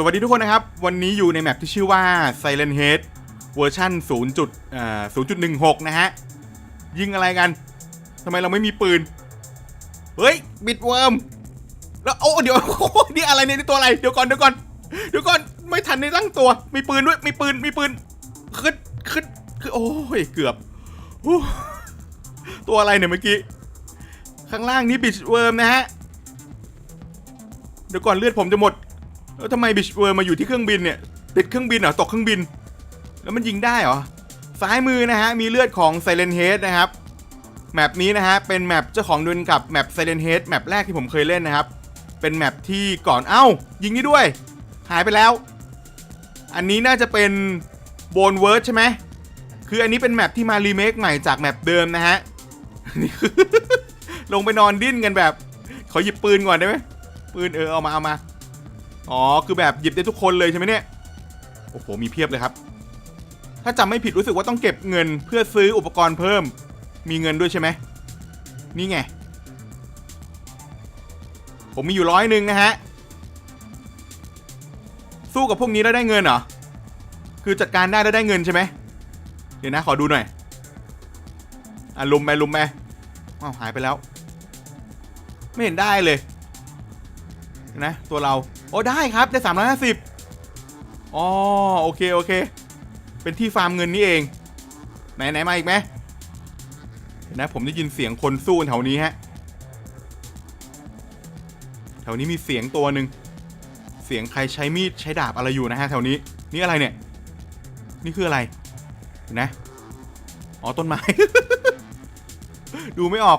สวัสดีทุกคนนะครับ วันนี้อยู่ในแมปที่ชื่อว่า Silent Head เวอร์ชัน0.16 นะฮะ ยิงอะไรกันทำไมเราไม่มีปืน เฮ้ย บิดเวิร์มแล้วโอ้เดี๋ยวนี่อะไรเนี่ยนี่ตัวอะไร เดี๋ยวก่อนเดี๋ยวก่อนเดี๋ยวก่อนไม่ทันได้ตั้งตัว มีปืนด้วยมีปืนมีปืนขึ้นขึ้นคือโอ้ยเกือบตัวอะไรเนี่ยเมื่อกี้ ข้างล่างนี้บิดเวิร์มนะฮะเดี๋ยวก่อนเลือดผมจะหมด แล้วทำไมบิชเวอร์มาอยู่ที่เครื่องบินเนี่ยติดเครื่องบินเหรอตกเครื่องบิน แล้วมันยิงได้เหรอซ้ายมือนะฮะมีเลือดของ Silent Head นะครับแมปนี้นะฮะเป็นแมปเจ้าของเดินกับแมป Silent Head แมปแรกที่ผมเคยเล่นนะครับ เป็นแมปที่ก่อนเอ้า ยิงนี่ด้วย หายไปแล้ว อันนี้น่าจะเป็นโบนเวิร์ดใช่ไหมคืออันนี้เป็นแมปที่มารีเมคใหม่จากแมปเดิมนะฮะนี่คือลงไปนอนดิ้นกันแบบ ขอหยิบปืนก่อนได้ไหมปืนเออเอามาเอามา อ๋อ คือแบบหยิบได้ทุกคนเลยใช่ไหมเนี่ย โอ้โห มีเพียบเลยครับ ถ้าจำไม่ผิดรู้สึกว่าต้องเก็บเงินเพื่อซื้ออุปกรณ์เพิ่ม มีเงินด้วยใช่ไหม นี่ไง ผมมีอยู่ร้อยหนึ่งนะฮะ สู้กับพวกนี้แล้วได้เงินเหรอ คือจัดการได้แล้วได้เงินใช่ไหม เดี๋ยวนะขอดูหน่อย อะลุมไปลุมไปอ้าวหายไปแล้ว ไม่เห็นได้เลย นะตัวเรา โอ้ได้ครับได้สามร้อยห้าสิบอ๋อโอเคโอเค เป็นที่ฟาร์มเงินนี่เอง ไหนไหนมาอีกไหมเห็นนะผมได้ยินเสียงคนสู้แถวนี้ฮะแถวนี้มีเสียงตัวหนึ่งเสียงใครใช้มีดใช้ดาบอะไรอยู่นะฮะแถวนี้นี่อะไรเนี่ย นี่คืออะไรเห็นนะอ๋อต้นไม้ ดูไม่ออก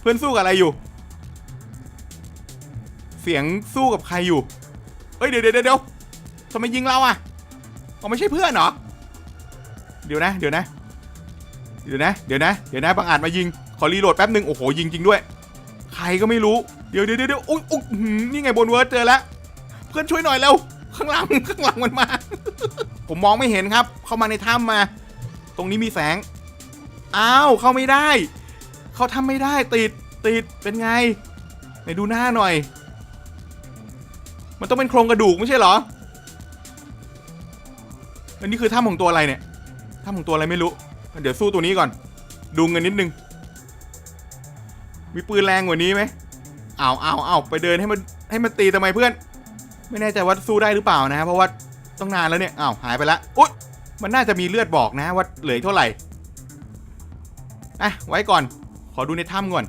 เพื่อนสู้กับอะไรอยู่ เสียงสู้กับใครอยู่เฮ้ยเดี๋ยวเดี๋ยวเดี๋ยวทำไมยิงเราอะอ๋อไม่ใช่เพื่อนเหรอ เดี๋ยวนะ เดี๋ยวนะ เดี๋ยวนะ เดี๋ยวนะ เดี๋ยวนะ บางอาจมายิง ขอรีโหลดแป๊บหนึ่งโอ้โห ยิงจริงด้วย ใครก็ไม่รู้ เดี๋ยวเดี๋ยวเดี๋ยวอุ๊ยอุ๊ยนี่ไงบนเวิร์ดเจอแล้ว เพื่อนช่วยหน่อยเร็ว ข้างหลัง ข้างหลังมันมา ผมมองไม่เห็นครับ เข้ามาในถ้ำมา ตรงนี้มีแสง อ้าว เข้าไม่ได้ เขาทำไม่ได้ ติด ติด เป็นไง ไหนดูหน้าหน่อย มันต้องเป็นโครงกระดูกไม่ใช่เหรอ อันนี้คือถ้ำของตัวอะไรเนี่ย ถ้ำของตัวอะไรไม่รู้ เดี๋ยวสู้ตัวนี้ก่อน ดูเงินนิดนึง มีปืนแรงกว่านี้ไหมเอาเอาเอาไปเดินให้มันให้มันตีทำไมเพื่อน ไม่แน่ใจว่าสู้ได้หรือเปล่านะ เพราะว่าต้องนานแล้วเนี่ยอ้าวหายไปละอุ๊ยมันน่าจะมีเลือดบอกนะว่าเหลือเท่าไหร่ อะไว้ก่อน ขอดูในถ้ำก่อน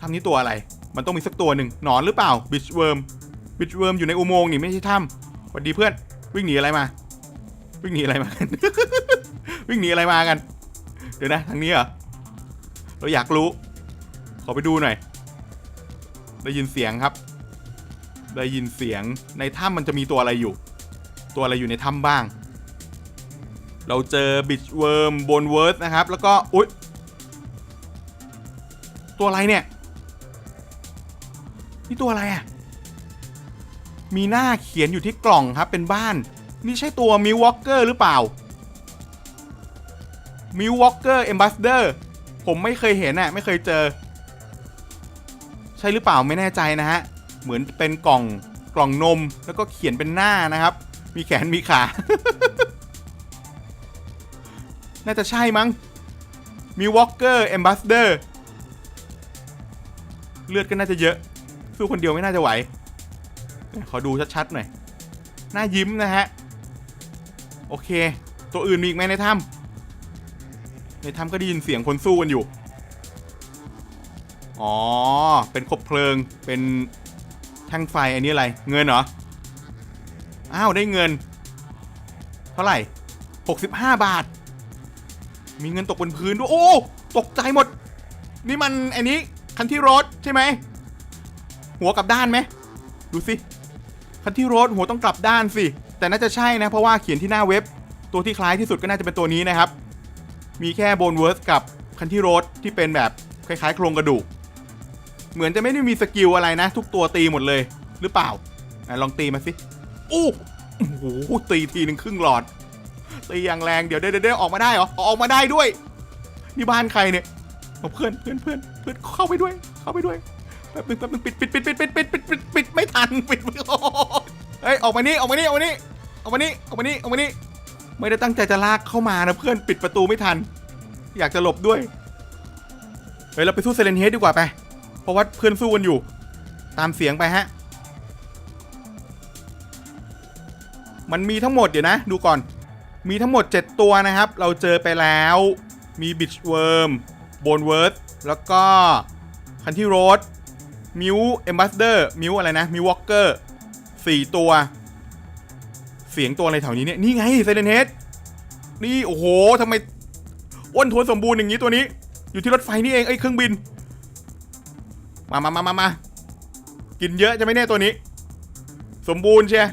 ถ้ำนี้ตัวอะไร มันต้องมีสักตัวหนึ่งหนอนหรือเปล่าบิชเวิร์มบิชเวิร์มอยู่ในอุโมงค์นี่ไม่ใช่ถ้ำสวัสดีเพื่อนวิ่งหนีอะไรมา วิ่งหนีอะไรมากันวิ่งหนีอะไรมากัน เดี๋ยวนะทางนี้เหรอเราอยากรู้ ขอไปดูหน่อย ได้ยินเสียงครับ ได้ยินเสียงในถ้ำมันจะมีตัวอะไรอยู่ ตัวอะไรอยู่ในถ้ำบ้าง เราเจอบิชเวิร์มบนเวิร์สนะครับ แล้วก็อุ๊ยตัวอะไรเนี่ย นี่ตัวอะไรอะ่ะ มีหน้าเขียนอยู่ที่กล่องครับเป็นบ้าน นี่ใช่ตัวมิววอลเกอร์หรือเปล่ามิววอลเกอร์เอมบัสเดอร์ผมไม่เคยเห็นอะไม่เคยเจอ ใช่หรือเปล่าไม่แน่ใจนะฮะ เหมือนเป็นกล่องกล่องนมแล้วก็เขียนเป็นหน้านะครับ มีแขนมีขา น่าจะใช่มั้งมิววอลเกอร์เอมบัสเดอร์เลือดก็น่าจะเยอะ สู้คนเดียวไม่น่าจะไหว ขอดูชัดๆหน่อยหน้ายิ้มนะฮะ โอเค ตัวอื่นมีอีกไหมในถ้ำในถ้ำก็ได้ยินเสียงคนสู้กันอยู่ อ๋อ เป็นคบเพลิง เป็นแท่งไฟ อันนี้อะไร เงินเหรอ อ้าว ได้เงิน เท่าไหร่ 65 บาท มีเงินตกบนพื้นด้วย โอ้ ตกใจหมด นี่มันอันนี้คันที่รถใช่ไหม หัวกลับด้านไหมดูสิคันที่รถหัวต้องกลับด้านสิ แต่น่าจะใช่นะ เพราะว่าเขียนที่หน้าเว็บ ตัวที่คล้ายที่สุดก็น่าจะเป็นตัวนี้นะครับ มีแค่โบนเวิร์สกับคันที่รถที่เป็นแบบคล้ายๆ โครงกระดูก เหมือนจะไม่ได้มีสกิลอะไรนะ ทุกตัวตีหมดเลยหรือเปล่าลองตีมาสิอู้โอ้โหตีทีหนึ่งครึ่งหลอดตีอย่างแรงเดี๋ยวเดี๋ยวเดี๋ยวออกมาได้เหรอออกมาได้ด้วยนี่บ้านใครเนี่ยเพื่อนเพื่อนเพื่อนเพื่อนเข้าไปด้วย เข้าไปด้วย ป๊บนึงแป๊บนึงปิดปิดปิดปิดปิดปิดปิดปิดปิดไม่ทันปิดไม่โอ้เอ้ยออกมานี่ออกมานี่ออกมานี่ออกมานี่ออกมานี่ออกมานี่ไม่ได้ตั้งใจจะลากเข้ามานะเพื่อนปิดประตูไม่ทัน อยากจะหลบด้วยเฮ้ยเราไปสู้เซเลนเฮดดีกว่าไป เพราะว่าเพื่อนสู้กันอยู่ ตามเสียงไปฮะ มันมีทั้งหมดเดี๋ยวนะ ดูก่อน มีทั้งหมด 7 ตัวนะครับ เราเจอไปแล้ว มีบิชเวิร์มโบนเวิร์ดแล้วก็คันที่โรด มิวเอมบัสเดอร์มิวอะไรนะมิววอลเกอร์สี่ตัว เสียงตัวอะไรแถวนี้เนี่ย นี่ไงไซเลนเฮดนี่โอ้โหทำไมอ้วนทวนสมบูรณ์อย่างนี้ตัวนี้ อยู่ที่รถไฟนี่เองไอ้เครื่องบิน มามามามามากินเยอะจะไม่แน่ตัวนี้ สมบูรณ์เชีย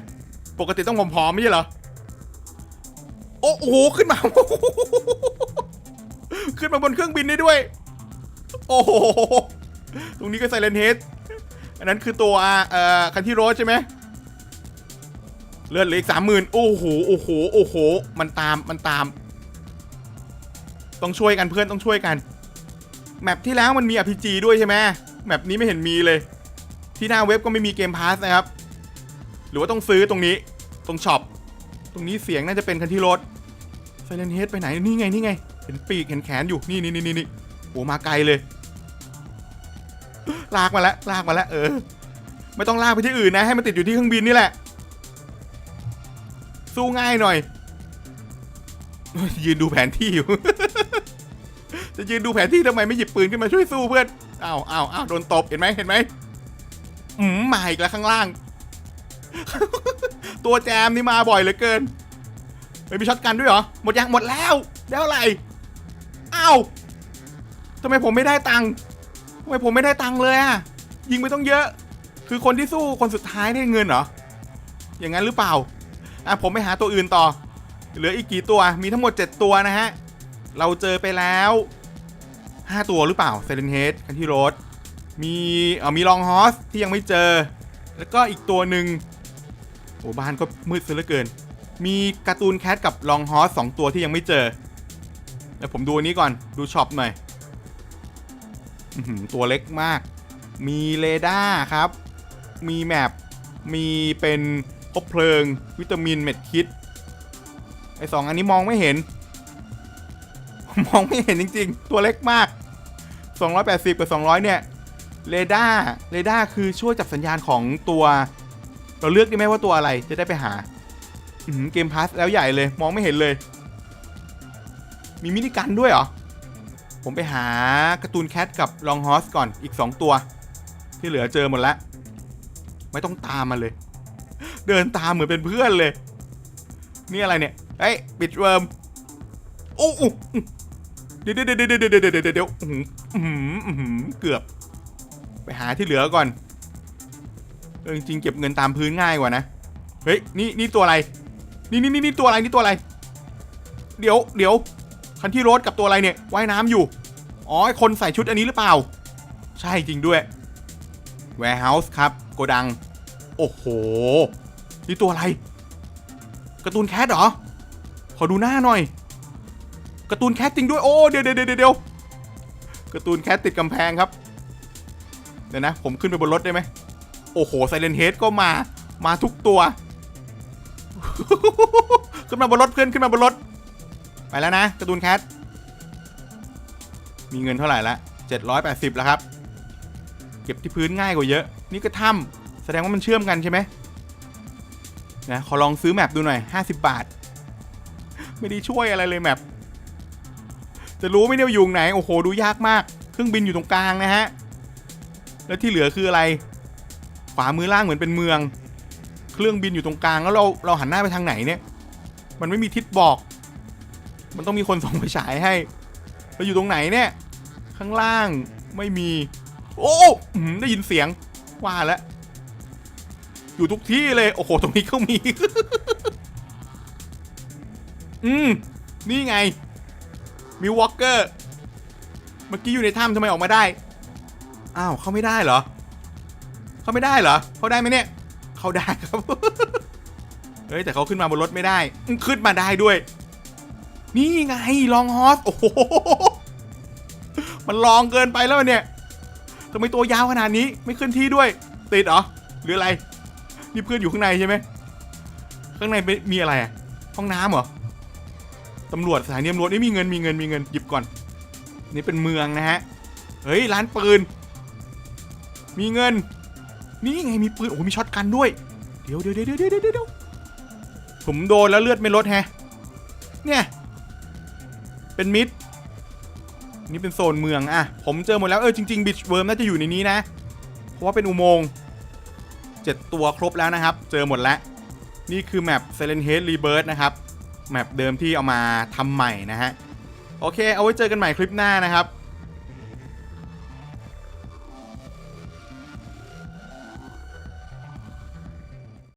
ปกติต้องผอมๆไม่ใช่เหรอ โอ้โห ขึ้นมา ขึ้นมาบนเครื่องบินได้ด้วย โอ้โห ตรงนี้ก็ไซเลนเฮด อันนั้นคือตัวเอ่อคันที่โรสใช่ไหมเลือดเหลืออีกสามหมื่นโอ้โหโอ้โหโอ้โห มันตามมันตาม ต้องช่วยกันเพื่อนต้องช่วยกัน แมปที่แล้วมันมี RPG ด้วยใช่ไหมแมปนี้ไม่เห็นมีเลย ที่หน้าเว็บก็ไม่มีเกมพาสนะครับ หรือว่าต้องซื้อตรงนี้ตรงช็อปตรงนี้เสียงน่าจะเป็นคันที่รถไซเลนเฮดไปไหนนี่ไงนี่ไง เห็นปีกเห็นแขนอยู่นี่นี่นี่นี่โอ้มาไกลเลย ลากมาแล้วลากมาแล้วเออ ไม่ต้องลากไปที่อื่นนะ ให้มันติดอยู่ที่เครื่องบินนี่แหละ สู้ง่ายหน่อย ยืนดูแผนที่อยู่ จะยืนดูแผนที่ทำไมไม่หยิบปืนขึ้นมาช่วยสู้เพื่อนอ้าวอ้าวอ้าวโดนตบเห็นไหมเห็นไหมอืมมาอีกแล้วข้างล่าง ตัวแจมนี่มาบ่อยเหลือเกินไม่มีช็อตกันด้วยเหรอ หมดยังหมดแล้ว ได้เท่าไหร่อ้าวทำไมผมไม่ได้ตังค์ ทำไมผมไม่ได้ตังค์เลยอะยิงไปต้องเยอะ คือคนที่สู้คนสุดท้ายได้เงินเหรอ อย่างนั้นหรือเปล่า อะผมไปหาตัวอื่นต่อ เหลืออีกกี่ตัว มีทั้งหมด 7 ตัวนะฮะ เราเจอไปแล้ว 5 ตัวหรือเปล่าเซเลนเฮดกันที่รดมีเออมีลองฮอสที่ยังไม่เจอ แล้วก็อีกตัวหนึ่งโอ้บ้านก็มืดซะเหลือเกิน มีการ์ตูนแคทกับลองฮอสสองตัวที่ยังไม่เจอ แล้วผมดูอันนี้ก่อน ดูช็อปหน่อย ตัวเล็กมาก มีเรดาร์ครับ มีแมปมีเป็นคบเพลิง วิตามินเม็ดคิด ไอสองอันนี้มองไม่เห็น มองไม่เห็นจริง ๆ ตัวเล็กมาก 280กับ200 เนี่ยเรดาร์เรดาร์คือช่วยจับสัญญาณของตัว เราเลือกได้ไหมว่าตัวอะไรจะได้ไปหาเกมพาสแล้วใหญ่เลย มองไม่เห็นเลย มีมินิกันด้วยเหรอ ผมไปหาการ์ตูนแคทกับลองฮอสก่อนอีก 2 ตัว ที่เหลือเจอหมดแล้ว ไม่ต้องตามมาเลย เดินตามเหมือนเป็นเพื่อนเลย นี่อะไรเนี่ยเอ้ยบิดเวิร์มโอ้เดี๋ยวเดี๋ยวเดี๋ยวเดี๋ยวเดี๋ยวเดี๋ยวเดี๋ยวเกือบ ไปหาที่เหลือก่อนเออจริงเก็บเงินตามพื้นง่ายกว่านะ เฮ้ย นี่นี่ตัวอะไร นี่นี่นี่ตัวอะไร นี่ตัวอะไร เดี๋ยวเดี๋ยว คันที่รถกับตัวอะไรเนี่ยว่ายน้ำอยู่ อ๋อไอคนใส่ชุดอันนี้หรือเปล่า ใช่จริงด้วย warehouse ครับโกดัง โอ้โห นี่ตัวอะไรการ์ตูนแคทเหรอ ขอดูหน้าหน่อยการ์ตูนแคทจริงด้วย โอ้เดี๋ยวเดี๋ยวเดี๋ยวเดี๋ยวการ์ตูนแคทติดกำแพงครับ เดี๋ยวนะ ผมขึ้นไปบนรถได้ไหม โอ้โหไซเลนเฮดก็มา มาทุกตัว ขึ้นมาบนรถเพื่อนขึ้นมาบนรถ ไปแล้วนะการ์ตูนแคทมีเงินเท่าไหร่ละ780 แล้วครับ เก็บที่พื้นง่ายกว่าเยอะ นี่ก็ถ้ำแสดงว่ามันเชื่อมกันใช่ไหมนะขอลองซื้อแมปดูหน่อย 50 บาท ไม่ได้ช่วยอะไรเลยแมปจะรู้ไม่เนี่ยว่าอยู่ไหน โอ้โห ดูยากมาก เครื่องบินอยู่ตรงกลางนะฮะ แล้วที่เหลือคืออะไร ขวามือล่างเหมือนเป็นเมือง เครื่องบินอยู่ตรงกลาง แล้วเราเราหันหน้าไปทางไหนเนี่ย มันไม่มีทิศบอก มันต้องมีคนส่งไฟฉายให้เราอยู่ตรงไหนเนี่ย ข้างล่างไม่มี โอ้หือได้ยินเสียงว่าแล้วอยู่ทุกที่เลย โอ้โห ตรงนี้ก็มี อืม นี่ไงมิวอลเกอร์ เมื่อกี้อยู่ในถ้ำทำไมออกมาได้ อ้าว เข้าไม่ได้เหรอ เข้าไม่ได้เหรอ เข้าได้ไหมเนี่ย เข้าได้ครับ เฮ้ย แต่เขาขึ้นมาบนรถไม่ได้ ขึ้นมาได้ด้วย นี่ไงลองฮอสโอ้โหมันลองเกินไปแล้วเนี่ยทำไมตัวยาวขนาดนี้ไม่ขึ้นที่ด้วย ติดเหรอหรืออะไรนี่เพื่อนอยู่ข้างในใช่ไหมข้างในมีอะไรอะห้องน้ำเหรอตำรวจสถานีตำรวจนี่มีเงินมีเงินมีเงินหยิบก่อน นี่เป็นเมืองนะฮะเฮ้ยร้านปืน มีเงิน นี่ไงมีปืนโอ้มีช็อตกันด้วยเดี๋ยวเดี๋ยวเดี๋ยวเดี๋ยวเดี๋ยวเดี๋ยวผมโดนแล้วเลือดไม่ลดแฮะเนี่ย เป็นมิดนี่เป็นโซนเมืองอะผมเจอหมดแล้วเออจริงๆบิชเวิร์มน่าจะอยู่ในนี้นะ เพราะว่าเป็นอุโมงค์เจ็ดตัวครบแล้วนะครับ เจอหมดแล้ว นี่คือแมป Silent Head Rebirth นะครับ แมปเดิมที่เอามาทำใหม่นะฮะ โอเค เอาไว้เจอกันใหม่คลิปหน้านะครับ